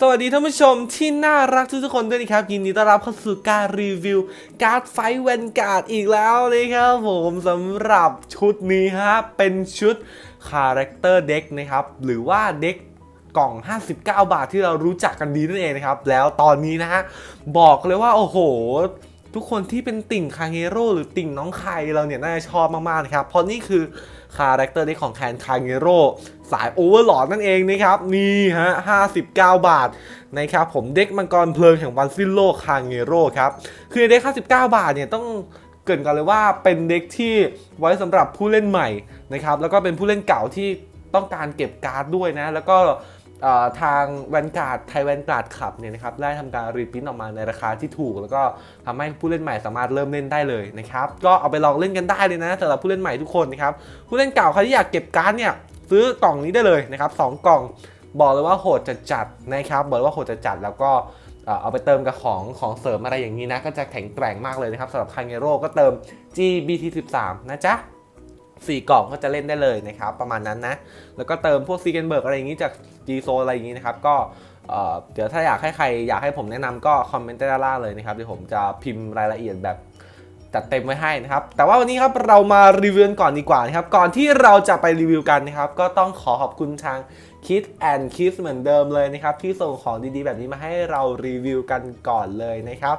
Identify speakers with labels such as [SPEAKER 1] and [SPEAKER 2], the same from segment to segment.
[SPEAKER 1] สวัสดีท่านผู้ชมที่น่ารักทุกทุกคนด้วยนะครับ ยินดีต้อนรับเข้าสู่การรีวิว การ์ดไฟเวนการ์ดอีกแล้วนะครับผมสำหรับชุดนี้ฮะเป็นชุดคาแรคเตอร์เด็กนะครับ หรือว่าเด็กกล่อง 59 บาทที่เรารู้จักกันดีนั่นเองนะครับ แล้วตอนนี้นะฮะ บอกเลยว่า โอ้โห ทุกคนที่เป็นติ่งคาเฮโร่หรือติ่งน้องไคเราเนี่ยน่าจะชอบมากๆนะครับเพราะนี่คือคาแรคเตอร์เด็กของแคนคาเฮโร่สายโอเวอร์หลอดนั่นเองนะครับนี่ฮะ 59 บาทนะครับผมเด็กมังกรเพลิงแห่งวันสิ้นโลกคาเฮโร่ครับคือในเด็ก59 บาทเนี่ยต้องเกินกันเลยว่าเป็นเด็กที่ไว้สำหรับผู้เล่นใหม่นะครับแล้วก็เป็นผู้เล่นเก่าที่ต้องการเก็บการ์ดด้วยนะ แล้วก็ ทางแวนการ์ดไทยแวนการ์ดขับเนี่ยนะครับได้ทำการรีพิมพ์ออกมาในราคาที่ถูก แล้วก็ทำให้ผู้เล่นใหม่สามารถเริ่มเล่นได้เลยนะครับก็เอาไปลองเล่นกันได้เลยนะสำหรับผู้เล่นใหม่ทุกคนนะครับผู้เล่นเก่าใครที่อยากเก็บการ์ดเนี่ยซื้อกล่องนี้ได้เลยนะครับสองกล่องบอกเลยว่าโหดจะจัดนะครับบอกเลยว่าโหดจะจัดแล้วก็เอาไปเติมกับของของเสริมอะไรอย่างนี้นะ ก็จะแข็งแกร่งมากเลยนะครับสำหรับคางเงโร่ก็เติม GBT13 นะจ๊ะ สี่กล่องก็จะเล่นได้เลยนะครับ ประมาณนั้นนะ แล้วก็เติมพวกซีเกนเบิร์กอะไรอย่างนี้จาก G z o อะไรอย่างนี้นะครับ ก็เดี๋ยวถ้าอยากให้ใครอยากให้ผมแนะนำก็คอมเมนต์ใต้ด้านล่างเลยนะครับเดี๋ยวผมจะพิมพ์รายละเอียดแบบจัดเต็มไว้ให้นะครับ แต่ว่าวันนี้ครับเรามารีวิวก่อนดีกว่านะครับ ก่อนที่เราจะไปรีวิวกันนะครับ ก็ต้องขอขอบคุณทางคิดแอนคิสเหมือนเดิมเลยนะครับ ที่ส่งของดีๆ แบบนี้มาให้เรารีวิวกันก่อนเลยนะครับ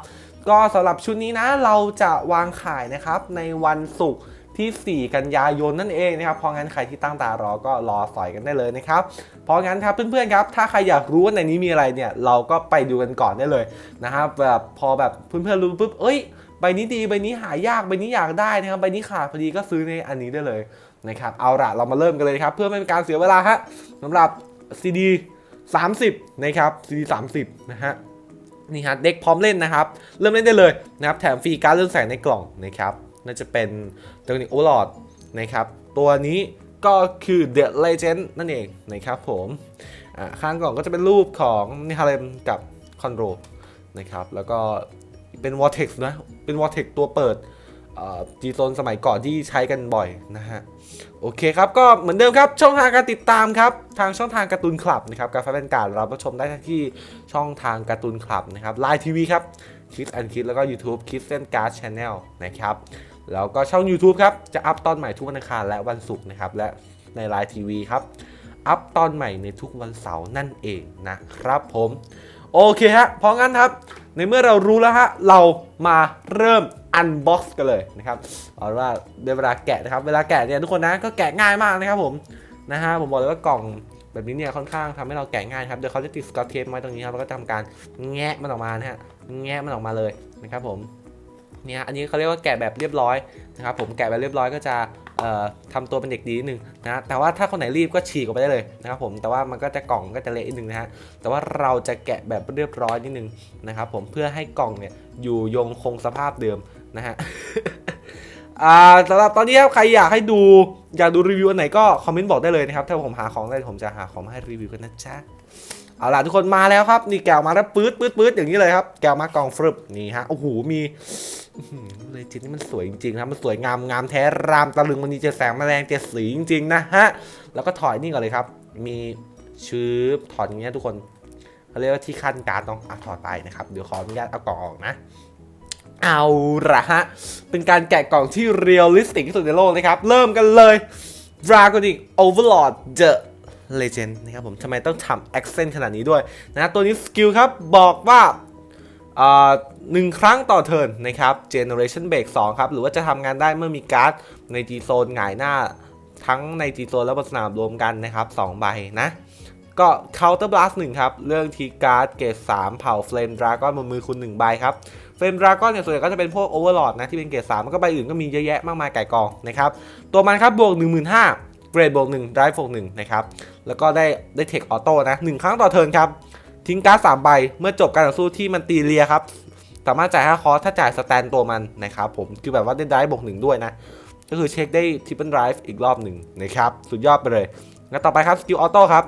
[SPEAKER 1] ก็สำหรับชุดนี้นะเราจะวางขายนะครับในวันศุกร์ ที่ 4 กันยายนนั่นเองนะครับเพราะงั้นใครที่ตั้งตารอก็รอสอยกันได้เลยนะครับเพราะงั้นครับเพื่อนๆครับถ้าใครอยากรู้ว่าในนี้มีอะไรเนี่ยเราก็ไปดูกันก่อนได้เลยนะครับแบบพอแบบเพื่อนๆรู้ปุ๊บเอ้ยใบนี้ดีใบนี้หายากใบนี้อยากได้นะครับใบนี้ขาดพอดีก็ซื้อในอันนี้ได้เลยนะครับเอาละเรามาเริ่มกันเลยครับ เพื่อไม่เป็นการเสียเวลาฮะสำหรับ CD 30 นะครับ CD 30 นะฮะนี่ฮะเด็กพร้อมเล่นนะครับ เริ่มเล่นได้เลยนะครับแถมฟรีการ์ดเรื่องแสงในกล่องนะครับ น่าจะเป็นตัวนี้โอลอดนะครับ ตัวนี้ก็คือ The Legend นั่นเองนะครับผมข้างกล่องก็จะเป็นรูปของนิฮาเลมกับคอนโดนะครับ แล้วก็เป็น Vortex นะ เป็น Vortex ตัวเปิดจีโซนสมัยก่อนที่ใช้กันบ่อยนะฮะ โอเคครับ ก็เหมือนเดิมครับ ช่องทางการติดตามครับ ทางช่องทางการ์ตูนคลับนะครับการฟ้าเป็นการเรารับชมได้ที่ช่องทางการ์ตูนคลับนะครับไลน์ทีวีครับคิดแอนคิดแล้วก็ YouTube คิดเส้นการ์ดชาแนลนะครับ แล้วก็ช่อง YouTube ครับ จะอัพตอนใหม่ทุกวันอังคารและวันศุกร์นะครับ และในไลน์ทีวีครับ อัพตอนใหม่ในทุกวันเสาร์นั่นเองนะครับผม โอเคฮะ เพราะงั้นครับ ในเมื่อเรารู้แล้วฮะ เรามาเริ่มอันบ็อกซ์กันเลยนะครับเอาว่าในเวลาแกะนะครับ เวลาแกะเนี่ยทุกคนนะก็แกะง่ายมากนะครับผม นะฮะ ผมบอกเลยว่ากล่องแบบนี้เนี่ยค่อนข้างทำให้เราแกะง่ายครับเดี๋ยวเขาจะติดสกอตเทปไว้ตรงนี้ครับ แล้วก็ทำการแงะมันออกมานะฮะ แงะมันออกมาเลยนะครับผม เนี่ยอันนี้เขาเรียกว่าแกะแบบเรียบร้อยนะครับผมแกะแบบเรียบร้อยก็จะเอ่อทำตัวเป็นเด็กดีนิดนึงนะแต่ว่าถ้าคนไหนรีบก็ฉีกออกไปได้เลยนะครับผมแต่ว่ามันก็จะกล่องก็จะเละนิดนึงนะฮะแต่ว่าเราจะแกะแบบเรียบร้อยนิดนึงนะครับผมเพื่อให้กล่องเนี่ยอยู่ยงคงสภาพเดิมนะฮะสำหรับตอนนี้ครับใครอยากให้ดูอยากดูรีวิวอันไหนก็คอมเมนต์บอกได้เลยนะครับถ้าผมหาของได้ผมจะหาของมาให้รีวิวกันนะจ๊ะ เอาล่ะทุกคนมาแล้วครับ นี่แกวมาแล้วปื๊ดปื๊ดปื๊ดอย่างนี้เลยครับ แกวมากองฟรึบนี่ฮะโอ้โหมีเลยจิตนี่มันสวยจริงๆครับมันสวยงามงามแท้รามตะลึงมันมีเจดแสงแมลงเจดสีจริงๆนะฮะแล้วก็ถอยนี่ก่อนเลยครับ มีชืบถอดอย่างเงี้ยทุกคนเขาเรียกว่าที่ขั้นการต้องอะถอดไปนะครับเดี๋ยวขออนุญาตเอากล่องออกนะเอาละฮะ เป็นการแกะกล่องที่เรียลลิสติกที่สุดในโลกนะครับ เริ่มกันเลย Dragonic Overlord The Legend นะครับผมทำไมต้องทำ accent ขนาดนี้ด้วยนะตัวนี้สกิลครับบอกว่าหนึ่งครั้งต่อเทิร์นนะครับ Generation Break 2 ครับ หรือว่าจะทำงานได้เมื่อมีการ์ดใน G Zone หงายหน้า ทั้งใน G Zone และบนสนามรวมกันนะครับ 2 ใบนะก็ Counter Blast 1ครับ เรื่องทีการ์ดเกรด3เผา Flame Dragon บนมือคุณ 1 ใบครับ เฟรมดราก้อนเนี่ยส่วนใหญ่ก็จะเป็นพวกโอเวอร์ลอดนะ ที่เป็นเกรดสามแล้วก็ใบอื่นก็มีเยอะแยะมากมายไก่กองนะครับ ตัวมันครับบวก 1 5 0 0 0 เกรดบวก1ได้บวก1นะครับ แล้วก็ได้ได้เทคออโต้นะ1ครั้งต่อเทิร์นครับ ทิ้งการ์ดสามใบ เมื่อจบการต่อสู้ที่มันตีเลียครับ สามารถจ่าย5คอสถ้าจ่ายสแตนตัวมันนะครับผม คือแบบว่าได้ได้บวก1ด้วยนะ ก็คือเช็คได้ทริปเปิลไดฟ์อีกรอบหนึ่งนะครับ สุดยอดไปเลย แล้วต่อไปครับสกิลออโต้ครับ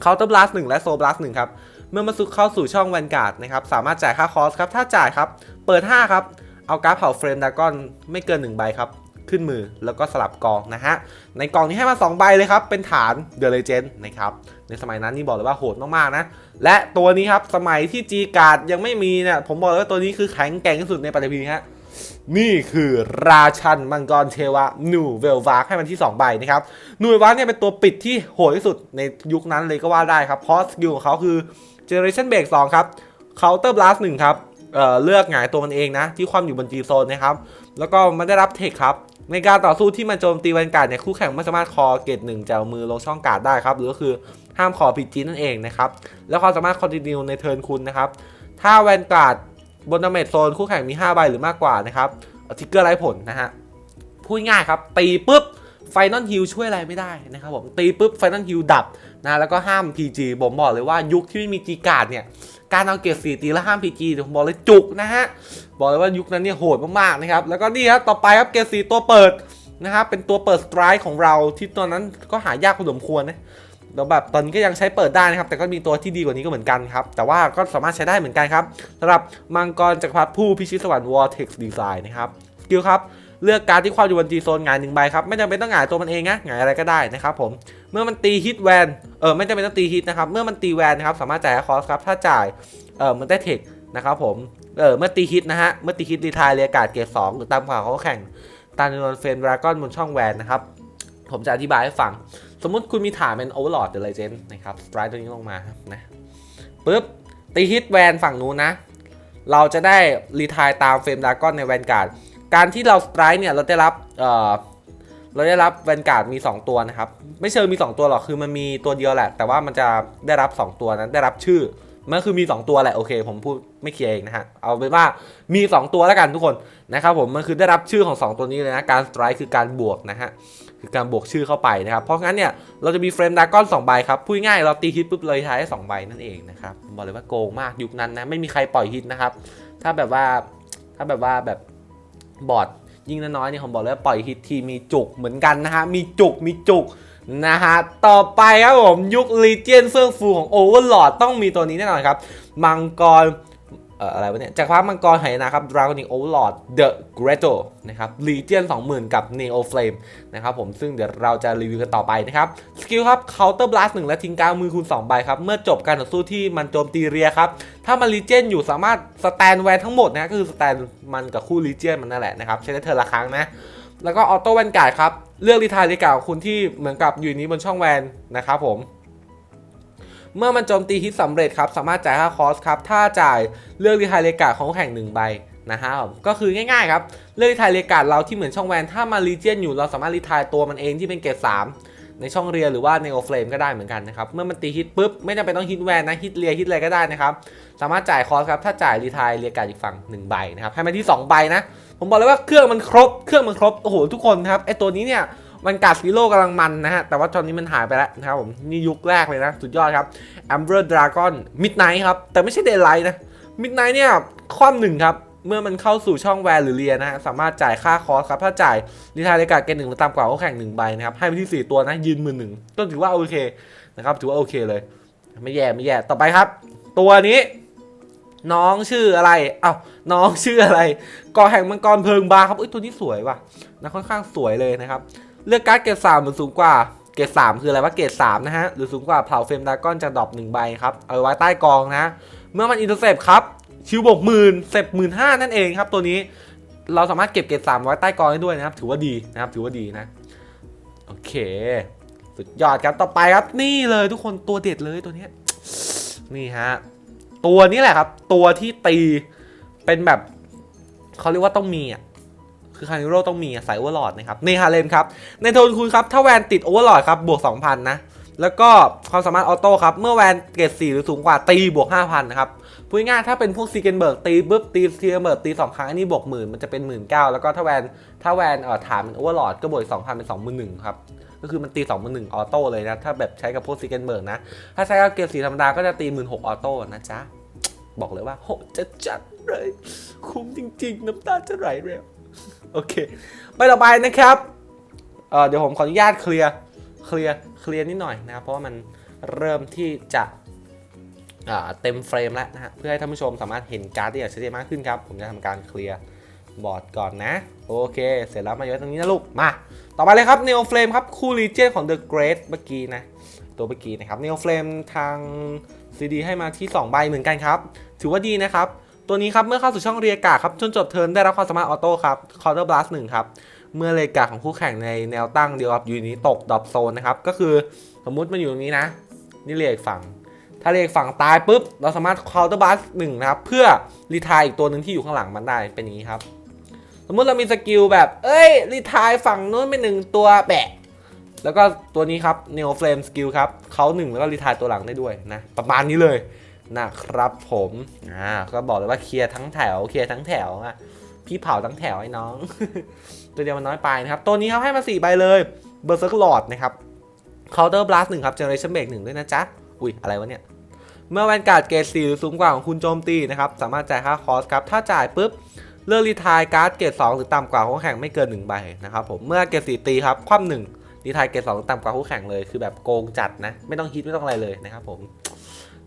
[SPEAKER 1] เคาน์เตอร์บลัสหนึ่งและโซบลัสหนึ่งครับ เมื่อมาสุเข้าสู่ช่องแวนการ์ดนะครับ สามารถจ่ายค่าคอสครับ ถ้าจ่ายครับ เปิด 5 ครับ เอาการ์ดเผาเฟรมดากอนไม่เกิน 1 ใบครับ ขึ้นมือแล้วก็สลับกองนะฮะ ในกองนี้ให้มา 2 ใบเลยครับ เป็นฐาน The Legend นะครับ ในสมัยนั้นนี่บอกเลยว่าโหดมากๆนะ และตัวนี้ครับสมัยที่ G การ์ดยังไม่มีเนี่ยผมบอกเลยว่าตัวนี้คือแข็งแกร่งที่สุดในปัตตภีฮะนี่คือราชันมังกรเทวะนูเวลวาร์กให้มันที่ 2 ใบนะครับนูเวลวาร์กเนี่ยเป็นตัวปิดที่โหดที่สุดในยุคนั้นเลยก็ว่าได้ครับ เพราะสกิลของเขาคือ Generation Break 2ครับ Counter Blast 1ครับเอ่อเลือกหงายตัวมันเองนะ ที่ความอยู่บน G Zone นะครับ แล้วก็มันได้รับเทคครับ ในการต่อสู้ที่มันโจมตีแวนการ์ดเนี่ยคู่แข่งไม่สามารถคอเกตหนึ่งจากมือลงช่องการ์ดได้ครับหรือก็คือห้ามคอพีจีนั่นเองนะครับแล้วความสามารถคอนติเนียในเทิร์นคุณนะครับถ้าแวนการ์ดบนดาเมจโซนคู่แข่งมี 5 ใบหรือมากกว่านะครับทิกเกอร์ไร้ผลนะฮะพูดง่ายครับ ตีปุ๊บไฟนอลฮิลช่วยอะไรไม่ได้นะครับผมตีปุ๊บไฟนอลฮิลดับนะแล้วก็ห้าม PG ผมบอกเลยว่ายุคที่ไม่มี G การ์ดเนี่ยการเอาเกรด4ตีแล้วห้าม PG ผมบอกเลยจุกนะฮะ บอกเลยว่ายุคนั้นเนี่ยโหดมากๆนะครับ แล้วก็นี่ครับต่อไปครับเกรด4ตัวเปิดนะครับเป็นตัวเปิดสไตร์ของเราที่ตอนนั้นก็หายากพอสมควรนะแล้วแบบตอนนี้ก็ยังใช้เปิดได้นะครับ แต่ก็มีตัวที่ดีกว่านี้ก็เหมือนกันครับ แต่ว่าก็สามารถใช้ได้เหมือนกันครับสำหรับมังกรจักรพรรดิผู้พิชิตสวรรค์ Vortex Design นะครับสกิลครับเลือกการที่ความอยู่บนจีโซนงายหนึ่งใบครับ ไม่จำเป็นต้องหงายตัวมันเองนะหงายอะไรก็ได้นะครับผมเมื่อมันตีฮิตแวนเออไม่จำเป็นต้องตีฮิตนะครับเมื่อมันตีแวนนะครับสามารถจ่ายคอสครับถ้าจ่ายเออมันได้เทคนะครับผม เออเมื่อตีฮิตนะฮะ เมื่อตีฮิตรีทายเรียกการเกรดสองหรือตามข่าวเขาแข่งตามจำนวนเฟรมดราก้อนบนช่องแวนนะครับ ผมจะอธิบายให้ฟัง สมมุติคุณมีฐานเป็นโอเวอร์ลอดเดอะเลเจนด์นะครับสไตร์ตัวนี้ลงมานะปุ๊บตีฮิตแวนฝั่งนู้นนะ เราจะได้รีทายตามเฟรมดราก้อนในแวนการ์ดการที่เราสไตร์เนี่ยเราได้รับเอ่อเราได้รับแวนการ์ดมี 2 ตัวนะครับ ไม่เชิงมี 2 ตัวหรอกคือมันมีตัวเดียวแหละ แต่ว่ามันจะได้รับ 2 ตัวนั้นได้รับชื่อ มันคือมี 2 ตัวแหละโอเค ผมพูดไม่เคลียร์เองนะฮะ เอาเป็นว่ามี 2 ตัวแล้วกันทุกคนนะครับผมมันคือได้รับชื่อของ 2 ตัวนี้เลยนะ การสไตร์คือการบวกนะฮะคือการบวกชื่อเข้าไปนะครับ เพราะงั้นเนี่ยเราจะมีเฟรมดาก้อน2ใบครับพูดง่ายเราตีฮิตปุ๊บเลยใช้ได้2ใบนั่นเองนะครับบอกเลยว่าโกงมากยุคนั้นนะไม่มีใครปล่อยฮิตนะครับถ้าแบบว่าถ้าแบบว่าแบบบอร์ดยิ่งน้อยๆเนี่ยผมบอกเลยว่าปล่อยฮิตทีมีจุกเหมือนกันนะฮะมีจุกมีจุก นะฮะ ต่อไปครับผม ยุคลีเจียนเฟื่องฟูของโอเวอร์ลอดต้องมีตัวนี้แน่นอนครับ มังกรเอ่ออะไรวะเนี่ยจากรพมังกรไหนะครับ Dragonic Overlord The Greater นะครับ Legion 20,000 กับ Neo Flame นะครับผมซึ่งเดี๋ยวเราจะรีวิวกันต่อไปนะครับ สกิลครับ Counter Blast 1 และทิ้งกลางมือคูณ2ใบครับ เมื่อจบการต่อสู้ที่มันโจมตีเรียครับ ถ้ามัน Legion อยู่สามารถสแตนแวนทั้งหมดนะก็คือสแตนมันกับคู่ Legion มันนั่นแหละนะครับ ใช้ได้เธอละครั้งนะ แล้วก็ออโต้แวนการ์ดครับ เลือกรีทายรีกาของคุณที่เหมือนกับอยู่นี้บนช่องแวนนะครับผม เมื่อมันโจมตีฮิตสำเร็จครับ สามารถจ่ายค่าคอสครับ ถ้าจ่ายเลือกรีทายเลกาของแข่งหนึ่งใบนะฮะก็คือง่ายๆครับ เลือกรีทายเลกาเราที่เหมือนช่องแวน ถ้ามารีเจียนอยู่เราสามารถรีทายตัวมันเองที่เป็นเกรด3 ในช่องเรียหรือว่าในโอเฟลมก็ได้เหมือนกันนะครับ เมื่อมันตีฮิตปุ๊บไม่จำเป็นต้องฮิตแวนนะฮิตเรียฮิตอะไรก็ได้นะครับ สามารถจ่ายคอสครับ ถ้าจ่ายรีทายเรียกาอีกฝั่งหนึ่งใบนะครับ ให้มันที่สองใบนะ ผมบอกเลยว่าเครื่องมันครบ เครื่องมันครบ โอ้โหทุกคนครับไอตัวนี้เนี่ยมันกัดซีโร่กำลังมันนะฮะ แต่ว่าตอนนี้มันหายไปแล้วนะครับผมนี่ยุคแรกเลยนะ สุดยอดครับ Amber Dragon Midnight ครับแต่ไม่ใช่ Daylight นะ Midnight เนี่ยความหนึ่งครับ เมื่อมันเข้าสู่ช่องแวร์หรือเรียนะฮะสามารถจ่ายค่าคอร์สครับ ถ้าจ่ายลิทายเลกาเกนหนึ่งมาตามกว่าก็แข่งหนึ่งใบนะครับ ให้ไปที่ 4 ตัวนะยืนมือหนึ่งก็ถือว่าโอเคนะครับถือว่าโอเคเลย ไม่แย่ไม่แย่ต่อไปครับ ตัวนี้ น้องชื่ออะไรเอ้าน้องชื่ออะไรก่อแห่งมังกรเพลิงบาครับอุ้ยตัวนี้สวยว่ะนะค่อนข้างสวยเลยนะครับเลือกการ์ดเกรดสามหรือสูงกว่าเกรดสามคืออะไรว่าเกรดสามนะฮะหรือสูงกว่าเผาเฟรมดาก้อนจะดรอปหนึ่งใบครับเอาไว้ใต้กองนะ เมื่อมันอินเตอร์เซปครับ ชิวบวกหมื่นเซปหมื่นห้านั่นเองครับตัวนี้เราสามารถเก็บเกรดสามไว้ใต้กองได้ด้วยนะครับ ถือว่าดีนะครับ ถือว่าดีนะ โอเค สุดยอดครับ ต่อไปครับนี่เลยทุกคนตัวเด็ดเลยตัวนี้ นี่ฮะ ตัวนี้แหละครับ ตัวที่ตีเป็นแบบเขาเรียกว่าต้องมีอะคือคานิโร่ต้องมีสายโอเวอร์ลอดนะครับในฮาเลมครับ ในโทนคุณครับ ถ้าแวนติดโอเวอร์ลอดครับ บวก 2,000 นะ แล้วก็ความสามารถออโต้ครับ เมื่อแวนเกรด4หรือสูงกว่าตีบวก 5,000 นะครับ พูดง่ายถ้าเป็นพวกซีเกนเบิร์กตีปุ๊บตีซีเกนเบิร์กตี2ครั้งอันนี้บวกหมื่นมันจะเป็นหมื่นเก้าแล้วก็ถ้าแวนถ้าแวนเอ่อฐานเป็นโอเวอร์ลอดก็บวกสองพันเป็นสองหมื่นหนึ่งครับก็คือมันตี2 1 0 0 0ออโต้เลยนะถ้าแบบใช้กับพวกซีเกนเบิร์กนะถ้าใช้กับเกรด4ธรรมดาก็จะตี1 6 0 0 0ออโต้นะจ๊ะบอกเลยว่าโหจะจัดเลยคุ้มจริง ๆ น้ำตาจะไหลเลยโอเคไปต่อไปนะครับเอ่อเดี๋ยวผมขออนุญาตเคลียร์เคลียร์เคลียร์นิดหน่อยนะครับเพราะว่ามันเริ่มที่จะ เต็มเฟรมแล้วนะฮะเพื่อให้ท่านผู้ชมสามารถเห็นการ์ดได้อย่างชัดเจนมากขึ้นครับ ผมจะทำการเคลียร์บอร์ดก่อนนะ โอเค เสร็จแล้วมาไว้ตรงนี้นะลูก มา ต่อไปเลยครับ Neo Flame ครับคู่ Legion ของ The Great เมื่อกี้นะ ตัวเมื่อกี้นะครับ Neo Flame ทาง CD ให้มาที่ 2 ใบเหมือนกันครับ ถือว่าดีนะครับ ตัวนี้ครับเมื่อเข้าสู่ช่องเรียกาครับจนจบเทิร์นได้รับความสามารถออโต้ครับ Counter Blast 1ครับเมื่อเรียกาของคู่แข่งในแนวตั้งเดียวกับยูนิตตกดรอปโซนนะครับก็คือสมมุติมันอยู่ตรงนี้นะ นี่เรียกฝั่ง ถ้าเรียกฝั่งตายปุ๊บ เราสามารถ Counter Blast 1นะครับ เพื่อรีทายอีกตัวหนึ่งที่อยู่ข้างหลังมันได้เป็นอย่างนี้ครับ สมมติเรามีสกิลแบบ เอ้ยรีทายฝั่งนู้นเป็นหนึ่งตัวแบะ แล้วก็ตัวนี้ครับ Neo Flame Skill ครับเขาหนึ่งแล้วก็รีทายตัวหลังได้ด้วยนะ ประมาณนี้เลยนะครับผมอ่าก็บอกเลยว่าเคลียร์ทั้งแถวเคลียร์ทั้งแถวอะพี่เผาทั้งแถวไอ้น้อง ตัวเดียวมันน้อยไปนะครับ ตัวนี้เขาให้มา4ใบเลย Berserk Lord นะครับ Counter Blast 1ครับ Generation Break 1ด้วยนะจ๊ะ อุ้ย อะไรวะเนี่ย เมื่อแวนการ์ดเกรด4หรือสูงกว่าของคุณโจมตีนะครับสามารถจ่ายค่าคอสครับถ้าจ่ายปุ๊บเลือกรีทายการ์ดเกรด2หรือต่ำกว่าคู่แข่งไม่เกิน1ใบนะครับผมเมื่อเกรด4ตีครับคว่ำหนึ่งรีทายเกรด2หรือต่ำกว่าคู่แข่งเลยคือแบบโกงจัดนะไม่ต้องฮิตไม่ต้องอะไรเลยนะครับผม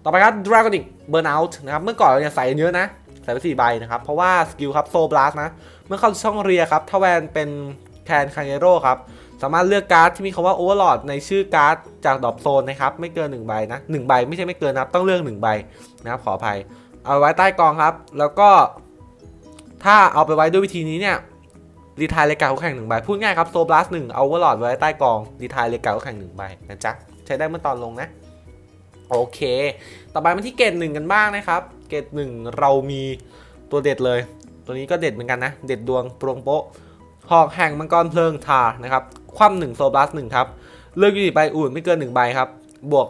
[SPEAKER 1] ต่อไปครับ Dragonic Burnout นะครับเมื่อก่อนเราเนี่ยใส่กันเยอะนะใส่ไป4ใบนะครับเพราะว่าสกิลครับโซบลัสนะเมื่อเข้าช่องเรียครับถ้าแวนเป็นแคนคาเงโร่ครับ สามารถเลือกการ์ดที่มีคำว่า Overlord ในชื่อการ์ดจากดอปโซนนะครับ ไม่เกิน1ใบนะ1ใบไม่ใช่ไม่เกินนะครับ ต้องเลือก1ใบนะครับขออภัย เอาไว้ใต้กองครับ แล้วก็ ถ้าเอาไปไว้ด้วยวิธีนี้เนี่ยรีทายเลกาคู่แข่งหนึ่งใบพูดง่ายครับโซบลัสหนึ่งเอา Overlord ไว้ใต้กองรีทายเลกาคู่แข่งหนึ่งใบนะจ๊ะใช้ได้เมื่อตอนลงนะ โอเค ต่อไปมาที่เกรดหนึ่งกันบ้างนะครับ เกรดหนึ่งเรามีตัวเด็ดเลย ตัวนี้ก็เด็ดเหมือนกันนะ เด็ดดวงปรวงโป๊ะ หอกแห่งมังกรเพลิงทานะครับ คว่ำหนึ่งโซบลัสหนึ่งครับ เลือกยูนิตใบอื่นไม่เกินหนึ่งใบครับ บวก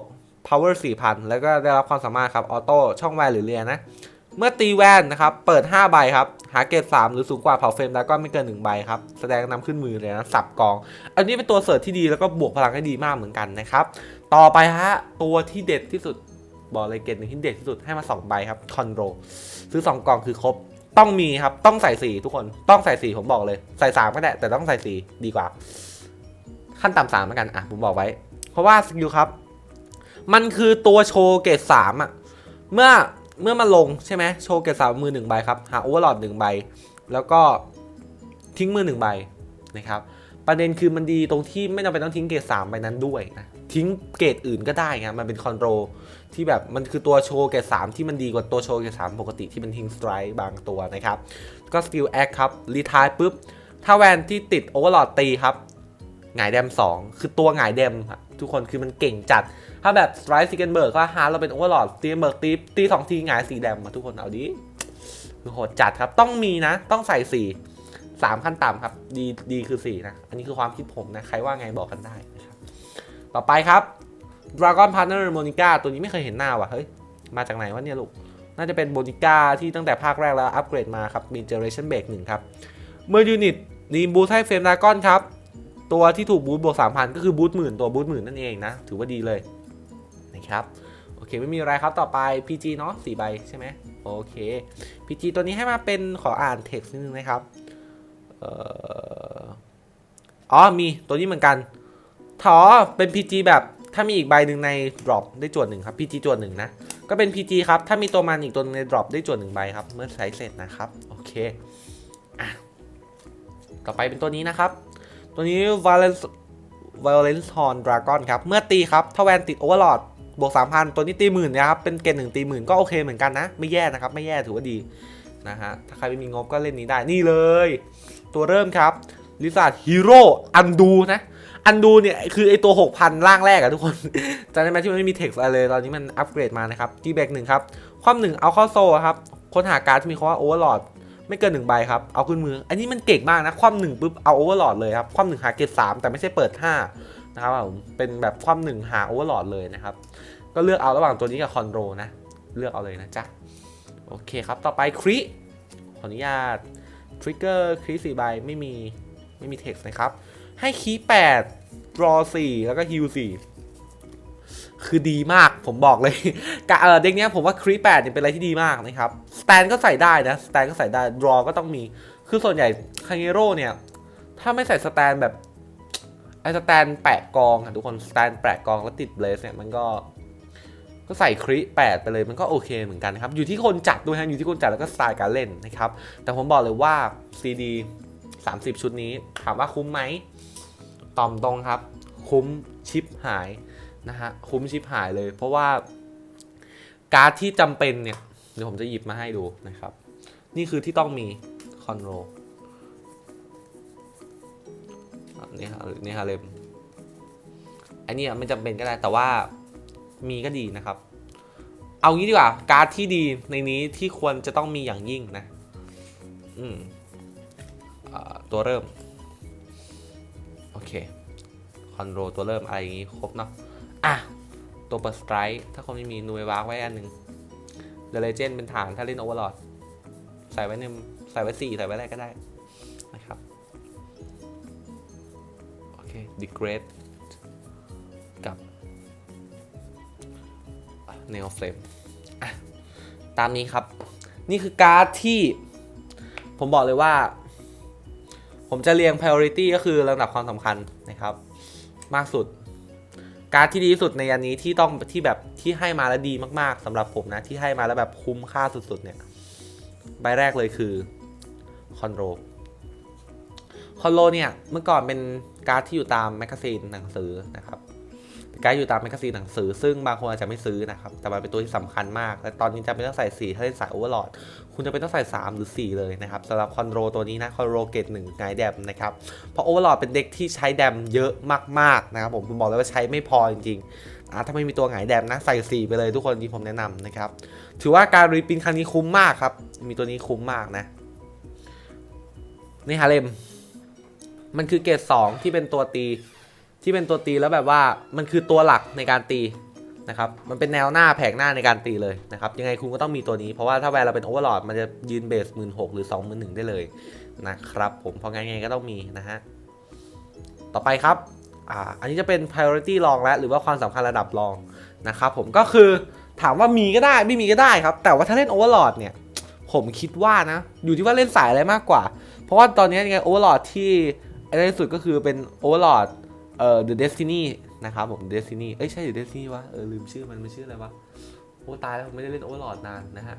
[SPEAKER 1] power 4,000 แล้วก็ได้รับความสามารถครับ ออโต้ ช่องแวนหรือเรียนะ เมื่อตีแวนนะครับ เปิด 5 ใบครับ หาเกรด3หรือสูงกว่าเผาเฟรมแล้วก็ไม่เกิน 1 ใบครับ แสดงนำขึ้นมือเลยนะ สับกอง อันนี้เป็นตัวเสิร์ชที่ดีแล้วก็บวกพลังได้ดีมากเหมือนกันนะครับ ต่อไปฮะ ตัวที่เด็ดที่สุด บอกเลยเกรดหนึ่งที่เด็ดที่สุดให้มา 2 ใบครับ คอนโดซื้อ 2 กล่องคือครบ ต้องมีครับต้องใส่สีทุกคนต้องใส่สีผมบอกเลย ใส่สามก็ได้แต่ต้องใส่สีดีกว่า ขั้นต่ำสามแล้วกันอะผมบอกไว้ เพราะว่าสกิลครับ มันคือตัวโชว์เกรดสามอะเมื่อเมื่อมาลงใช่ไหมโชว์เกรดสามมือหนึ่งใบครับหาโอเวอร์หลอดหนึ่งใบ แล้วก็ทิ้งมือหนึ่งใบนะครับ ประเด็นคือมันดีตรงที่ไม่จำเป็นต้องทิ้งเกรดสามใบนั้นด้วยนะ ทิ้งเกรดอื่นก็ได้ครับมันเป็นคอนโทรลที่แบบมันคือตัวโชว์เกรดสามที่มันดีกว่าตัวโชว์เกรดสามปกติที่มันทิ้งสไตร์บางตัวนะครับ ก็สกิลแอคครับรีทายปุ๊บ ถ้าแวนที่ติดโอเวอร์ลอดตีครับหงายแดม 2 คือตัวหงายแดมครับทุกคนคือมันเก่งจัด ถ้าแบบสไตร์ซิกเกนเบิร์กก็ฮาร์เราเป็นโอเวอร์ลอดตีเบิร์กตีตีสองทีหงายสีแดมมาทุกคนเอาดิคือโหดจัดครับต้องมีนะ ต้องใส่สีสามขั้นต่ำครับ ดีดีคือสี่นะ อันนี้คือความคิดผมนะ ใครว่าไงบอกกันได้ ต่อไปครับ Dragon Partner Monica ตัวนี้ไม่เคยเห็นหน้าว่ะ เฮ้ย มาจากไหนวะเนี่ยลูก น่าจะเป็นโบนิก้าที่ตั้งแต่ภาคแรกแล้วอัปเกรดมาครับ มี Generation Break 1ครับ เมื่อยูนิตนีบูทให้เฟรมดากอนครับ ตัวที่ถูกบูทบวก3,000 ก็คือบูทหมื่นตัวบูทหมื่นนั่นเองนะ ถือว่าดีเลยนะครับโอเค ไม่มีอะไรครับต่อไป PG เนาะ4ใบใช่ไหมโอเค PG ตัวนี้ให้มาเป็นขออ่านเท็กซ์นิดนึงนะครับอ๋อมีตัวนี้เหมือนกัน ถอเป็น PG แบบถ้ามีอีกใบหนึ่งใน drop ได้จวดหนึ่งครับ PG จวดหนึ่งนะ ก็เป็น PG ครับ ถ้ามีตัวมันอีกตัวนึงใน drop ได้จวดหนึ่งใบครับ เมื่อใช้เสร็จนะครับ โอเคอะต่อไปเป็นตัวนี้นะครับ ตัวนี้ Violence Violence Horn Dragon ครับ เมื่อตีครับ ถ้าแวนติด Overlord บวก3,000ตัวนี้ตีหมื่นนะครับ เป็นเกณฑ์หนึ่งตีหมื่นก็โอเคเหมือนกันนะ ไม่แย่นะครับ ไม่แย่ถือว่าดีนะฮะ ถ้าใครไม่มีงบก็เล่นนี้ได้ นี่เลย ตัวเริ่มครับลิซ่าฮีโร่อันดูนะ อันดูเนี่ยคือไอตัว 6,000ล่างแรกอะทุกคนจำได้ไหมที่มันไม่มีเท็กซ์อะไรเลย ตอนนี้มันอัปเกรดมานะครับที่แบกหนึ่งครับ ความหนึ่งเอาเข้าโซ่ครับ ค้นหาการ์ดที่มีคำว่าโอเวอร์ลอดไม่เกินหนึ่งใบครับ เอาขึ้นมือ อันนี้มันเก่งมากนะ ความหนึ่งปุ๊บเอาโอเวอร์ลอดเลยครับ ความหนึ่งหาเกรดสามแต่ไม่ใช่เปิดห้านะครับผมเป็นแบบความหนึ่งหาโอเวอร์ลอดเลยนะครับ ก็เลือกเอาระหว่างตัวนี้กับคอนโดนะ เลือกเอาเลยนะจ๊ะ โอเคครับ ต่อไปคริขออนุญาตทริกเกอร์คริสี่ใบไม่มีไม่มีเท็กซ์นะครับ ให้คีย์แปด draw 4แล้วก็ heal 4คือดีมากผมบอกเลยกเเด็กเนี้ยผมว่าครีแปดเนี่ยเป็นอะไรที่ดีมากนะครับสแตนก็ใส่ได้นะสแตนก็ใส่ได้ draw ก็ต้องมี คือส่วนใหญ่คาเงโร่เนี่ย ถ้าไม่ใส่สแตนแบบไอสแตนแปะกองอะทุกคนสแตนแปะกองแล้วติดเบลสเนี่ยมันก็ ก็ใส่คริ8ไปเลยมันก็โอเคเหมือนกันนะครับ อยู่ที่คนจัดด้วยฮะอยู่ที่คนจัดแล้วก็สไตล์การเล่นนะครับ แต่ผมบอกเลยว่า CD 30 ชุดนี้ถามว่าคุ้มไหม ตอบตรงครับ คุ้มชิปหายนะฮะคุ้มชิปหายเลย เพราะว่าการ์ดที่จำเป็นเนี่ยเดี๋ยวผมจะหยิบมาให้ดูนะครับ นี่คือที่ต้องมีคอนโรนี่ฮะนี่ฮะเลมอันนี้ไม่จำเป็นก็ได้แต่ว่ามีก็ดีนะครับ เอางี้ดีกว่า การ์ดที่ดีในนี้ที่ควรจะต้องมีอย่างยิ่งนะ อืมอตัวเริ่ม เค คอนโรตัวเริ่มอะไรอย่างงี้ครบเนาะ อะ ตัวเปิดสไตร์ถ้าคนไม่มีนูเอวากไว้อันหนึ่งเดลเจนเป็นฐานถ้าเล่นโอเวอร์ลอดใส่ไว้ในใส่ไว้สี่ใส่ไว้อะไรก็ได้นะครับ โอเคดีเกรดกับเนโอเฟลมอะตามนี้ครับ นี่คือการ์ดที่ผมบอกเลยว่า ผมจะเรียง priority ก็คือลำดับความสำคัญนะครับ มากสุด การ์ดที่ดีที่สุดในอันนี้ที่ต้องที่แบบที่ให้มาแล้วดีมากๆสำหรับผมนะ ที่ให้มาแล้วแบบคุ้มค่าสุดๆเนี่ยใบแรกเลยคือคอนโรคอนโรเนี่ยเมื่อก่อนเป็นการ์ดที่อยู่ตามแมกกาซีนหนังสือนะครับ เป็นการ์อยู่ตามแมกกาซีนหนังสือ ซึ่งบางคนอาจจะไม่ซื้อนะครับ แต่มันเป็นตัวที่สำคัญมาก และตอนนี้จะเป็นต้องใส่สีถ้าเล่นสายโอเวอร์ลอดคุณจะเป็นต้องใส่ 3 หรือ 4 เลยนะครับสำหรับคอนโรตัวนี้นะคอนโรเกตหนึ่งไงแดมนะครับ เพราะโอเวอร์ลอดเป็นเด็กที่ใช้แดมเยอะมากๆนะครับผมผมบอกเลยว่าใช้ไม่พอจริงๆอ่าถ้าไม่มีตัวไงแดมนะใส่ 4 ไปเลยทุกคนที่ผมแนะนำนะครับถือว่าการรีปินครั้งนี้คุ้มมากครับมีตัวนี้คุ้มมากนะนี่ฮาเลมมันคือเกรด2ที่เป็นตัวตี ที่เป็นตัวตีแล้วแบบว่ามันคือตัวหลักในการตีนะครับมันเป็นแนวหน้าแผงหน้าในการตีเลยนะครับยังไงคุณก็ต้องมีตัวนี้เพราะว่าถ้าแวนเราเป็นโอเวอร์ลอดมันจะยืนเบสหมื่นหหรือ2 1 0 0 0ได้เลยนะครับผมเพราะงั้นยังไงก็ต้องมีนะฮะต่อไปครับอ่าอันนี้จะเป็น priority รองแล้วหรือว่าความสำคัญระดับรองนะครับผมก็คือถามว่ามีก็ได้ไม่มีก็ได้ครับ แต่ว่าถ้าเล่น overlord เนี่ยผมคิดว่านะอยู่ที่ว่าเล่นสายอะไรมากกว่า เพราะว่าตอนนี้ยังไง overlord ที่อ้ในที่สุดก็คือเป็น overlord เอ่อ the destiny นะครับผม destiny เอ้ยใช่ the destiny วะเออลืมชื่อมันมันชื่ออะไรวะโอ้ตายแล้วผมไม่ได้เล่น overlord นานนะฮะ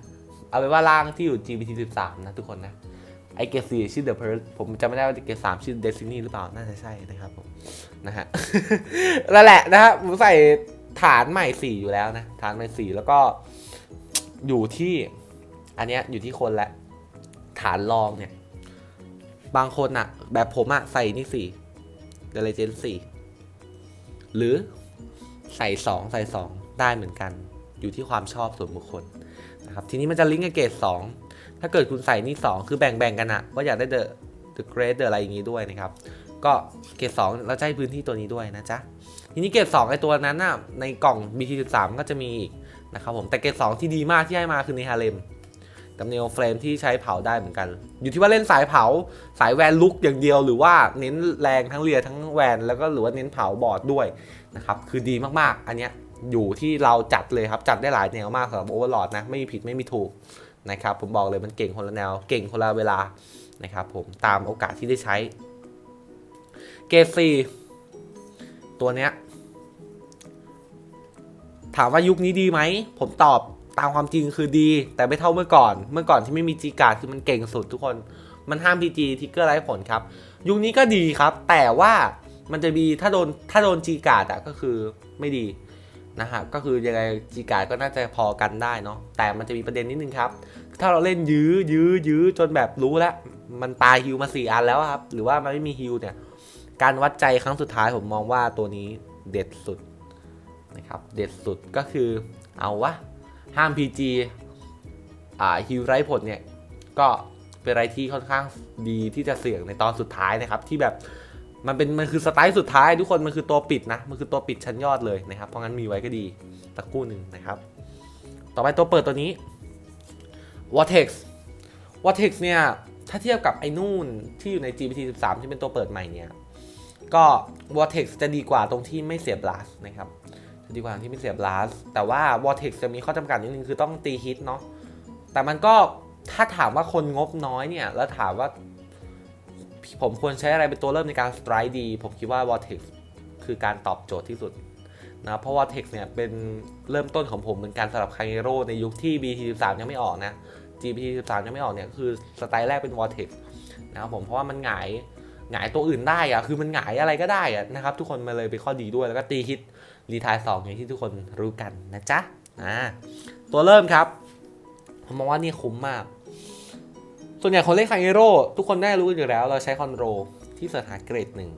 [SPEAKER 1] เอาเป็นว่าร่างที่อยู่ GPT 13 นะทุกคนนะ ไอเกรดสี่ชื่อ The Pearl ผมจำไม่ได้ว่าเกรดสามชื่อ Destiny หรือเปล่า น่าจะใช่นะครับผม นะฮะนั่นแหละนะฮะผมใส่ฐานใหม่สี่อยู่แล้วนะ ฐานใหม่สี่แล้วก็อยู่ที่ อันเนี้ยอยู่ที่คนละฐานรองเนี่ย บางคนอะแบบผมอะใส่นี่สี่ The Legend สี่หรือใส่สองใส่สองได้เหมือนกัน อยู่ที่ความชอบส่วนบุคคลนะครับทีนี้มันจะลิงก์กับเกรดสองถ้าเกิดคุณใส่นี่2คือแบ่งๆกันอะว่าอยากได้ the the great the อะไรอย่างงี้ด้วยนะครับก็เกรด2เราจะให้พื้นที่ตัวนี้ด้วยนะจ๊ะทีนี้เกรด2ไอตัวนั้นน่ะในกล่อง BT13 ก็จะมีอีกนะครับผมแต่เกรด2ที่ดีมากที่ให้มาคือในฮาเลม กับเนโอเฟรมที่ใช้เผาได้เหมือนกัน อยู่ที่ว่าเล่นสายเผาสายแวนลุกอย่างเดียว หรือว่าเน้นแรงทั้งเรียทั้งแวนแล้วก็หรือว่าเน้นเผาบอร์ดด้วยนะครับคือดีมากๆ อันเนี้ยอยู่ที่เราจัดเลยครับ จัดได้หลายแนวมากสำหรับโอเวอร์ลอดนะ ไม่มีผิดไม่มีถูกนะครับผมบอกเลยมันเก่งคนละแนว เก่งคนละเวลานะครับผมตามโอกาสที่ได้ใช้ เกรดซีตัวเนี้ยถามว่ายุคนี้ดีไหม ผมตอบ ตามความจริงคือดี แต่ไม่เท่าเมื่อก่อน เมื่อก่อนที่ไม่มีจีการ์ดคือมันเก่งสุดทุกคนมันห้าม PG ทิกเกอร์ไร้ผลครับ ยุคนี้ก็ดีครับ แต่ว่ามันจะมีถ้าโดนถ้าโดนจีการ์ดอะก็คือไม่ดีนะฮะก็คือยังไงจีการ์ดก็น่าจะพอกันได้เนาะแต่มันจะมีประเด็นนิดนึงครับ ถ้าเราเล่นยื้อยื้อยื้อจนแบบรู้แล้ว มันตายฮิวมาสี่อันแล้วครับ หรือว่ามันไม่มีฮิวเนี่ย การวัดใจครั้งสุดท้ายผมมองว่าตัวนี้เด็ดสุดนะครับ เด็ดสุดก็คือเอาวะ ห้าม PG อ่าฮิวไรผลเนี่ยก็เป็นอะไรที่ค่อนข้างดีที่จะเสี่ยงในตอนสุดท้ายนะครับ ที่แบบมันเป็นมันคือสไตล์สุดท้ายทุกคนมันคือตัวปิดนะมันคือตัวปิดชั้นยอดเลยนะครับ เพราะงั้นมีไว้ก็ดีสักคู่หนึ่งนะครับ ต่อไปตัวเปิดตัวนี้ Vortex Vortex เนี่ยถ้าเทียบกับไอ้นู่นที่อยู่ใน GPT 13 ที่เป็นตัวเปิดใหม่เนี่ยก็ Vortex จะดีกว่าตรงที่ไม่เสียบลาสนะครับ จะดีกว่าที่ไม่เสียบลาสแต่ว่า Vortex จะมีข้อจำกัดนิดนึงคือต้องตีฮิตเนาะแต่มันก็ถ้าถามว่าคนงบน้อยเนี่ย แล้วถามว่าผมควรใช้อะไรเป็นตัวเริ่มในการสไตร์ดี ผมคิดว่า Vortex คือการตอบโจทย์ที่สุดนะเพราะว่าเทคเนี่ยเป็นเริ่มต้นของผมเหมือนกันสำหรับคาเ e โรในยุคที่ BT13 ยังไม่ออกนะ GPT13 ยังไม่ออกเนี่ยคือสไตล์แรกเป็น Vortex นะครับผมเพราะว่ามันหงายหงายตัวอื่นได้อะคือมันหงายอะไรก็ได้อะนะครับทุกคนมาเลยเป็นข้อดีด้วยแล้วก็ตีฮิต รีทายสองอย่างที่ทุกคนรู้กันนะจ๊ะอ่าตัวเริ่มครับ ผมมองว่านี่คุ้มมาก ส่วนใหญ่คนเล่นคาเ e โร่ทุกคนได้รู้กันอยู่แล้ว เราใช้คอนโรที่เสิร์ชหาเกรดหนึ่ง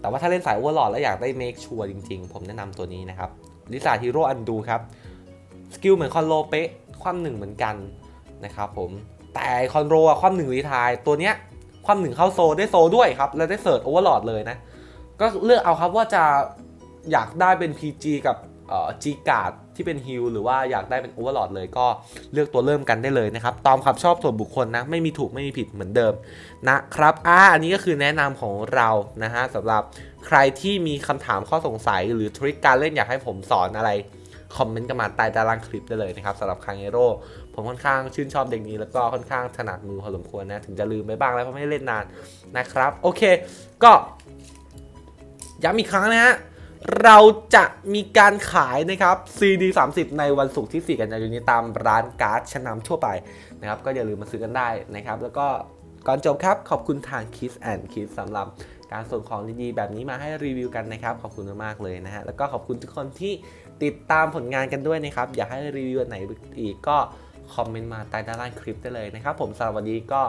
[SPEAKER 1] แต่ว่าถ้าเล่นสายโอเวอร์ลอดแล้วอยากได้เมคชัวร์จริงๆ ผมแนะนำตัวนี้นะครับลิซ่าฮีโร่อันดูครับ สกิลเหมือนคอนโลเป๊ะความหนึ่งเหมือนกันนะครับผมแต่คอนโรอะความหนึ่งรีทายตัวเนี้ยความหนึ่งเข้าโซได้โซด้วยครับ แล้วได้เสิร์ชโอเวอร์หลอดเลยนะ ก็เลือกเอาครับว่าจะ อยากได้เป็น PG กับเอ่อ G การ์ดที่เป็นฮิลหรือว่าอยากได้เป็นโอเวอร์ลอดเลยก็เลือกตัวเริ่มกันได้เลยนะครับ ตามความชอบส่วนบุคคลนะ ไม่มีถูกไม่มีผิดเหมือนเดิมนะครับอ่าอันนี้ก็คือแนะนำของเรานะฮะสำหรับใครที่มีคำถามข้อสงสัย หรือทริคการเล่นอยากให้ผมสอนอะไร คอมเมนต์กันมาใต้ตารางคลิปได้เลยนะครับสำหรับคางเอโร่ผมค่อนข้างชื่นชอบเด็กนี้แล้วก็ค่อนข้างถนัดมือพอสมควรนะถึงจะลืมไปบ้างแล้วเพราะไม่ได้เล่นนานนะครับ โอเค ก็ย้ำอีกครั้งนะฮะ เราจะมีการขายนะครับ CD 30 ในวันศุกร์ที่ 4 กันยายนนี้ตามร้านการ์ดชั้นนำทั่วไปนะครับ ก็อย่าลืมมาซื้อกันได้นะครับ แล้วก็ก่อนจบครับ ขอบคุณทาง Kiss and Kiss สำหรับการส่งของดีๆ แบบนี้มาให้รีวิวกันนะครับ ขอบคุณมากๆเลยนะฮะแล้วก็ขอบคุณทุกคนที่ติดตามผลงานกันด้วยนะครับ อยากให้รีวิวอันไหนอีกก็ คอมเมนต์มาใต้ด้านล่างคลิปได้เลยนะครับผมสำหรับวันนี้ก็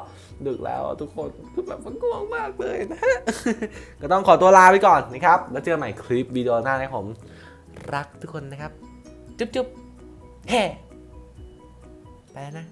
[SPEAKER 1] ดึกแล้วทุกคนคือแบบมันง่วงมากเลยนะ ก็ต้องขอตัวลาไปก่อนนะครับ แล้วเจอกันใหม่คลิปวิดีโอหน้านะครับผมรักทุกคนนะครับ จุ๊บจุ๊บเฮ้ไปแล้วนะ